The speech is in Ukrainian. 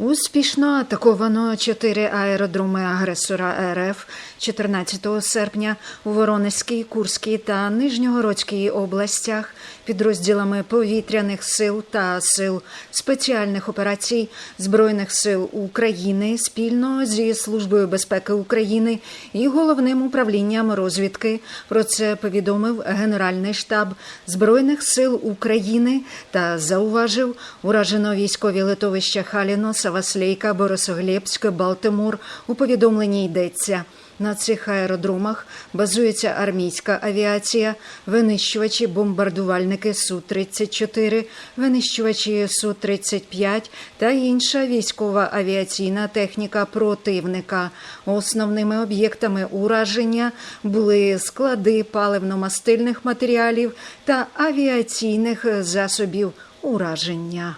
Успішно атаковано чотири аеродроми агресора РФ 14 серпня у Воронезькій, Курській та Нижньогородській областях підрозділами повітряних сил та сил спеціальних операцій Збройних сил України спільно зі Службою безпеки України і головним управлінням розвідки. Про це повідомив Генеральний штаб Збройних сил України та зауважив уражено військові литовища Халіно, Саваслейка, Борисоглєбськ, Балтимор. У повідомленні йдеться. На цих аеродромах базується армійська авіація, винищувачі, бомбардувальники Су-34, винищувачі Су-35 та інша військова авіаційна техніка противника. Основними об'єктами ураження були склади паливно-мастильних матеріалів та авіаційних засобів ураження.